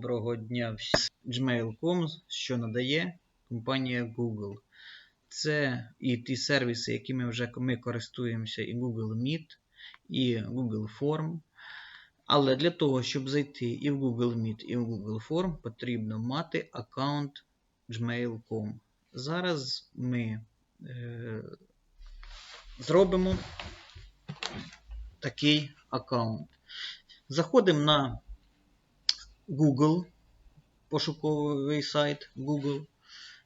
Доброго дня. Gmail.com, що надає компанія Google. Це і ті сервіси, якими вже ми користуємося, і Google Meet, і Google Form. Але для того, щоб зайти і в Google Meet, і в Google Form, потрібно мати аккаунт gmail.com. Зараз ми е, зробимо такий аккаунт. Заходимо на Google, пошуковий сайт Google.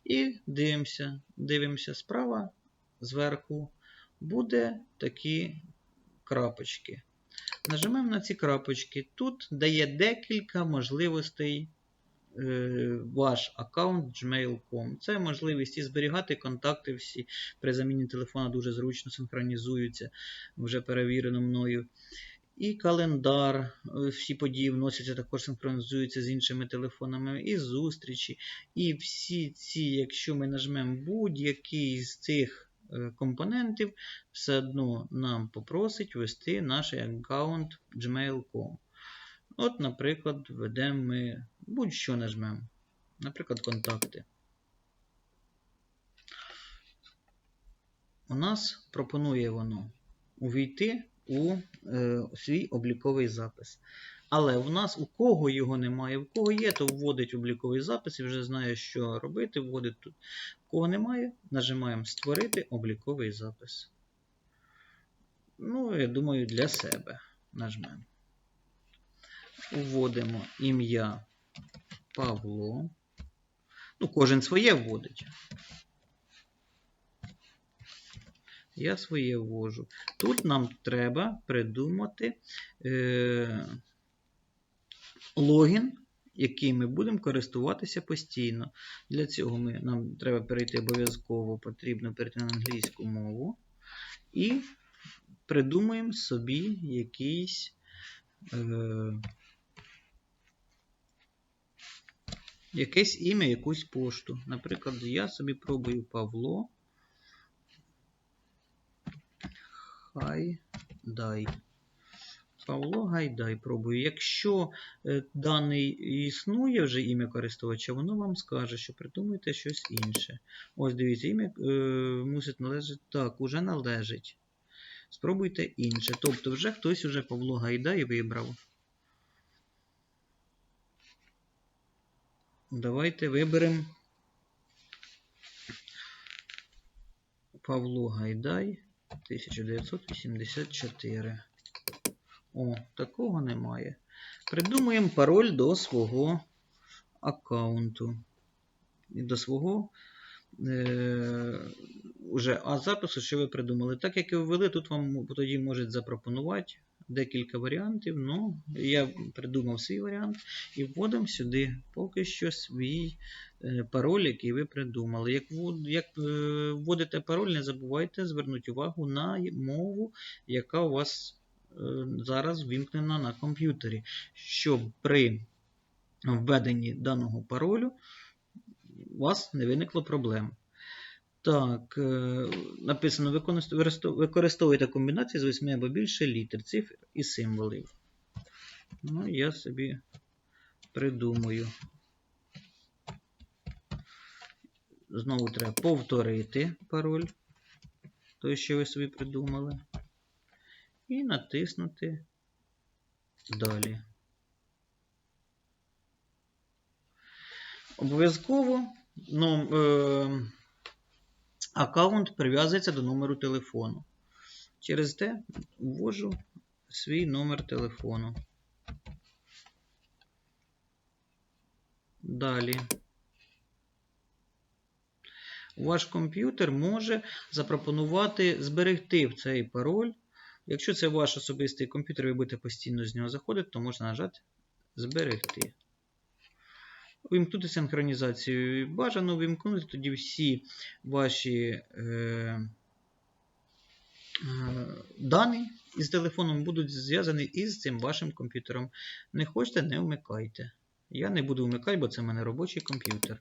І дивимося, дивимося справа зверху буде такі крапочки. Нажимаємо на ці крапочки. Тут дає декілька можливостей е, ваш аккаунт gmail.com. Це можливість і зберігати контакти всі при заміні телефона дуже зручно синхронізуються, вже перевірено мною. І календар, е, всі події вносяться, також синхронізуються з іншими телефонами, і зустрічі. І всі ці, якщо ми нажмемо будь-який з цих е, компонентів, все одно нам попросить ввести наш аккаунт gmail.com. От, наприклад, введемо ми будь-що нажмемо. Наприклад, контакти. У нас пропонує воно увійти у е, свій обліковий запис. Але у нас у кого його немає, в кого є, то вводить обліковий запис і вже знає, що робити. Вводить тут. У кого немає, нажимаємо Створити обліковий запис. Ну, я думаю, для себе нажмемо. Вводимо ім'я Павло. Ну, кожен своє вводить. Я своє ввожу. Тут нам треба придумати е, логін, який ми будемо користуватися постійно. Для цього ми, нам треба перейти обов'язково, потрібно перейти на англійську мову. І придумаємо собі якийсь. Е, Якесь ім'я, якусь пошту. Наприклад, я собі пробую Павло. Гайдай. Павло Гайдай пробую. Якщо е, даний існує вже ім'я користувача, воно вам скаже, що придумайте щось інше. Ось дивіться, ім'я е, мусить належати. Так, уже належить. Спробуйте інше. Тобто, вже хтось уже Павло Гайдай вибрав. Давайте виберемо Павло Гайдай. 1984. О, такого немає. Придумуємо пароль до свого аккаунту. І до свого е, уже, запису, що ви придумали. Так як і ввели, тут вам тоді можуть запропонувати декілька варіантів. Ну, я придумав свій варіант і вводимо сюди поки що свій е, пароль, який ви придумали. Як, як е, вводите пароль, не забувайте звернути увагу на мову, яка у вас е, зараз вімкнена на комп'ютері, щоб при введенні даного паролю у вас не виникло проблем. Так, е, написано, використовуйте комбінації з 8 або більше літер, цифр і символів. Ну, я собі придумаю. Знову треба повторити пароль, той, що ви собі придумали. І натиснути далі. Обов'язково ну, е, аккаунт прив'язується до номеру телефону. Через те ввожу свій номер телефону. Далі. Ваш комп'ютер може запропонувати зберегти в цей пароль. Якщо це ваш особистий комп'ютер, ви будете постійно з нього заходити, то можна нажати Зберегти. Вимкнути синхронізацію бажано вимкнути, тоді всі ваші е, е, дані із телефоном будуть зв'язані із цим вашим комп'ютером. Не хочете, не вмикайте. Я не буду вмикати, бо це в мене робочий комп'ютер.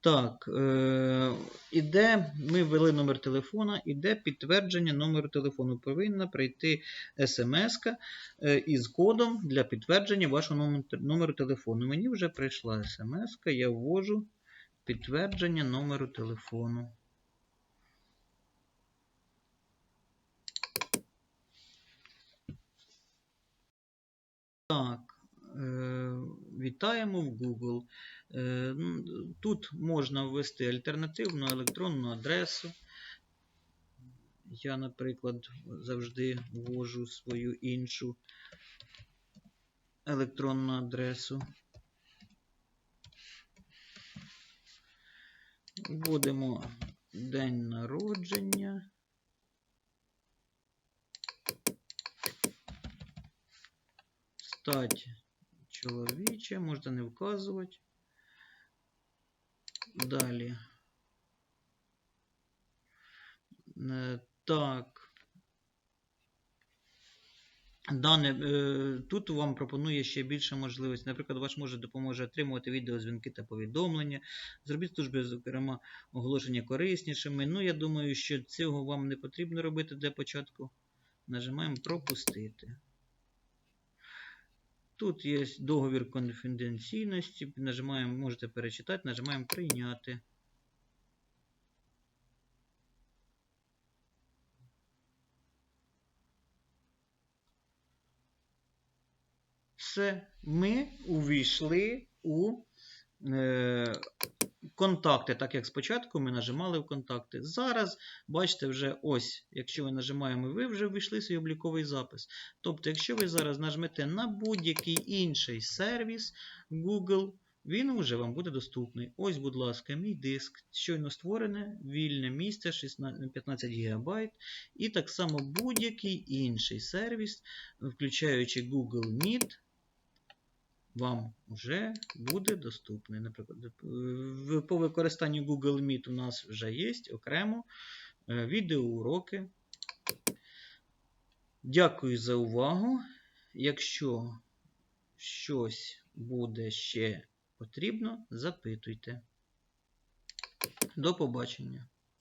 Так, е, іде, ми ввели номер телефона, іде підтвердження номеру телефону. Повинна прийти смс е, із кодом для підтвердження вашого номеру телефону. Мені вже прийшла смс, я ввожу підтвердження номеру телефону. Так, е, вітаємо в Google. Е, Тут можна ввести альтернативну електронну адресу. Я, наприклад, завжди ввожу свою іншу електронну адресу. Вводимо день народження. Стать чоловіче, можна не вказувати. Далі. Е, Так. Дане, е, тут вам пропонує ще більше можливостей. Наприклад, ваш може допоможе отримувати відеозвінки та повідомлення. Зробіть служби, зокрема, оголошення кориснішими. Ну, я думаю, що цього вам не потрібно робити для початку. Нажимаємо пропустити. Тут є договір конфіденційності. Нажимаємо, можете перечитати, нажимаємо прийняти. Все, ми увійшли у контакти, так як спочатку ми нажимали в контакти. Зараз, бачите, вже ось, якщо ми нажимаємо, ви вже ввійшли свій обліковий запис. Тобто, якщо ви зараз нажмете на будь-який інший сервіс Google, він вже вам буде доступний. Ось, будь ласка, мій диск. Щойно створене, вільне місце 16, 15 ГБ. І так само будь-який інший сервіс, включаючи Google Meet, вам вже буде доступний. Наприклад, по використанню Google Meet у нас вже є окремо е, відеоуроки. Дякую за увагу. Якщо щось буде ще потрібно, запитуйте. До побачення.